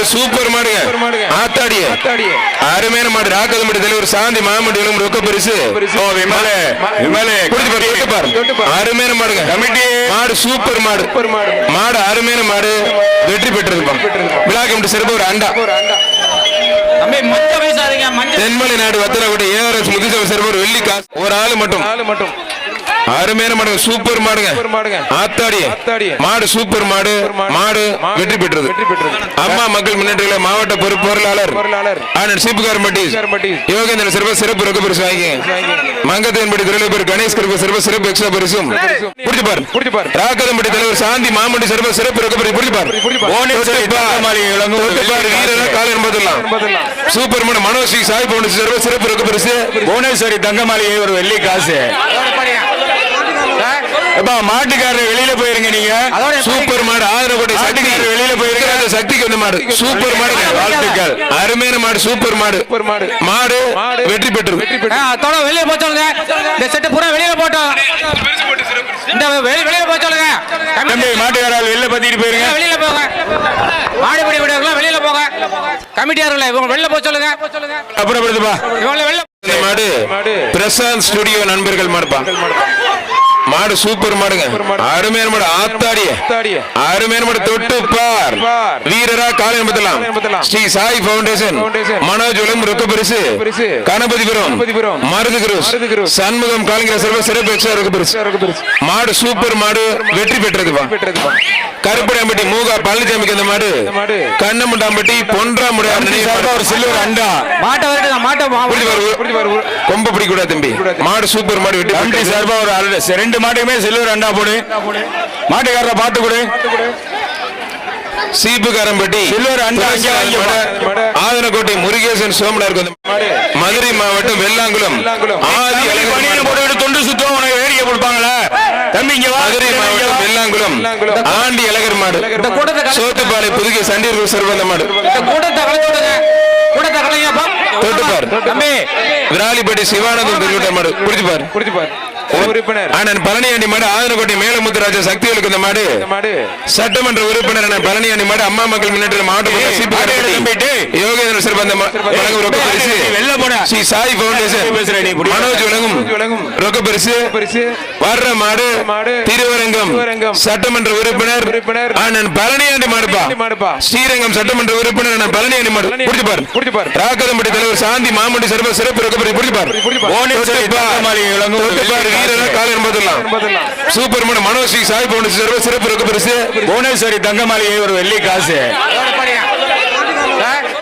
மாடு சூப்பர் மாடுங்க. ஆத்தாடிய. அருமையான மாடு. ராக்கதம்பட்டி தலைவர் சாந்தி மாமண்டிகளும் ரொக்க பரிசு. ஓ விமலே. விமலே. குடிச்சு பாரு தொட்டு பாரு. அருமையான மாடுங்க. கமிட்டி. மாடு சூப்பர் மாடு. சூப்பர் மாடு. மாடு அருமையான மாடு. வெற்றி பெற்றதுப்பா விழா கமிட்டி சிறப்பு ஒரு அண்டா. தென்மலை நாடு வத்தலகுடி ஏஆர்எஸ் முத்துசாமி சிறப்பு ஒரு வெள்ளி காசு. ஒரு ஆளு மட்டும். நாலு மட்டும். அருமையான மாடு சூப்பர் மாடுங்க சூப்பர் மாடுங்க ஆத்தாடி. மாடு சூப்பர் மாடு மாடு. வெற்றி பெற்றது. அம்மா மக்கள் முன்னேற்ற மாவட்ட பொறுப்பு பொருளாளர் பொருளாளர் ஆனந்த் சீப்புகாரம்பட்டி. யோகேந்திர சிறப்பு சிறப்பு ரொக்க பரிசு வாங்கிங்க மங்கத்தேன்படி தலைவர் பேர் கணேஷ் கிருப்ப சிறப்பு சிறப்பு எக்ஸ்ட்ரா பரிசும் புடிச்சு பாரு புடிச்சு பாரு. ராக்கதம்பட்டி தலைவர் சாந்தி மாமண்டி சிறப்பு சிறப்பு ரொக்க பரிசு புடிச்சு பாரு புடிச்சு பாரு. தொட்டு பாரு. தொட்டு பாரு. வீரரா கால் என்பதெல்லாம் என்பதெல்லாம். சூப்பர் மனோஜ் சாய் பவுண்ட் சிறப்பு சிறப்பு ரொக்க பரிசு புவனேஸ்வரி தங்க மாளிகை ஒரு வெள்ளி காசு எப்பா மாட்டுக்காரர் வெளியில போயிருங்க நீங்க. சூப்பர் மாடு ஆதரவு சக்திக்காரர் வெளியில போயிருக்காரு சக்திக்கு வந்த மாடு. சூப்பர் மாடு வாழ்த்துக்கள். அருமையான மாடு சூப்பர் மாடு. மாடு. மாடு. வெற்றி பெற்றது. வெற்றி பெற்று அதோட வெளியே போக சொல்லுங்க. இந்த செட்டு பூரா வெளியில போட்டோம். இந்த வெளிய வெளியில போக சொல்லுங்க. தம்பி மாட்டுக்காரர் வெளியில பத்திட்டு போயிருங்க. வெளியில போங்க. மாடுபடி விடுறவங்க வெளியில போங்க. கமிட்டியார்கள் இவங்க வெளியில போக சொல்லுங்க. இவங்கள வெளில இந்த மாடு. பிரசாந்த் ஸ்டுடியோ நண்பர்கள் மாடுப்பா. மாடு சூப்பர் மாடுங்க மாடு. அருமையான மாடு ஆத்தாடிய. அருமையான மாடு தொட்டு பார். வீரரா காலை என்பதெல்லாம். ஸ்ரீ சாய் பவுண்டேஷன். மனோஜ் உலம் ரொக்க பரிசு. கணபதிபுரம் கணபதிபுரம். மருது குருஸ். சண்முகம் காலிங்கிற சிறப்பு சிறப்பு எக்ஸ்ட்ரா ரொக்க பரிசு. மாடு சூப்பர் மாடு வெற்றி பெற்றதுப்பா. கருப்படாம்பட்டி மூகா பழனிசாமிக்கு அந்த மாடு. கண்ணமுண்டாம்பட்டி பொன்றாமுடைய சார்பா ஒரு சில்வர் அண்டா கொம்ப பிடிக்கூடாது தம்பி. மாடு சூப்பர் மாடு வெற்றி கமிட்டி பெற்றது. சார்பா ஒரு அரை- ரெண்டு மாட்டுக்குமே சில்வர் அண்டா போடு. மாட்டுக்காரரை பார்த்து கொடு. சீப்புக்காரம்பட்டி. சில்வர் அண்டா அங்கே வாங்கிப்பா. மாடு. ஆதனக்கோட்டை முருகேசன் சோமனார். மதுரை மாவட்டம் வெள்ளாங்குளம். ஆதி தொண்டு சுத்தம் உனக்கு வேடிக்கை கொடுப்பாங்களா? தம்பி இங்க மதுரை மாவட்டம். வெள்ளாங்குளம். ஆண்டி அழகர் மாடு. சோத்துப்பாலை புதுகை சண்டீர் சிறுவந்த மாடு. கூட்டத்தை தம்பி விராலிப்பட்டி சிவானந்தம் திருவிட்ட மாடு. புடிச்சு பாரு. புடிச்சு பாரு. உறுப்பினர். அண்ணன் பழனியாண்டி மாடு ஆதனக்கோட்டை மேலமுத்துராஜா சக்திகளுக்கு இந்த மாடு. சட்டமன்ற உறுப்பினர் அண்ணன் பழனியாண்டி மாடு அம்மா மக்கள் முன்னேற்ற மாவட்ட. யோகேந்திர வழங்கும் ரொக்க பரிசு வெளில போடா. ஸ்ரீ சாய் பவுண்டேஷன். மனோஜ் விளங்கும். ரொக்க பரிசு. வர்ற மாடு. திருவரங்கம். சட்டமன்ற உறுப்பினர். அண்ணன் பழனியாண்டி மாடுப்பா. ஸ்ரீரங்கம் சட்டமன்ற உறுப்பினர் அண்ணன் பழனியாண்டி மாடு. புடிச்சு பாரு புடிச்சு பாரு. ராக்கதம்பட்டி தலைவர் சாந்தி மாமண்டி சிறப்பு சிறப்பு ரொக்க பரிசு புடிச்சு பாரு புடிச்சு பாரு. புவனேஸ்வரி தங்க மாளிகை விளங்கும் ஒரு தொட்டு பாரு வெள்ளி வீரரா காசு. கால் என்பதெல்லாம் என்பதெல்லாம். சூப்பர் மனோஜ் ஸ்ரீ சாய் பவுண்டேஷன் சிறப்பு சிறப்பு ரொக்க பரிசு புவனேஸ்வரி தங்க மாளிகை ஒரு வெள்ளி காசு.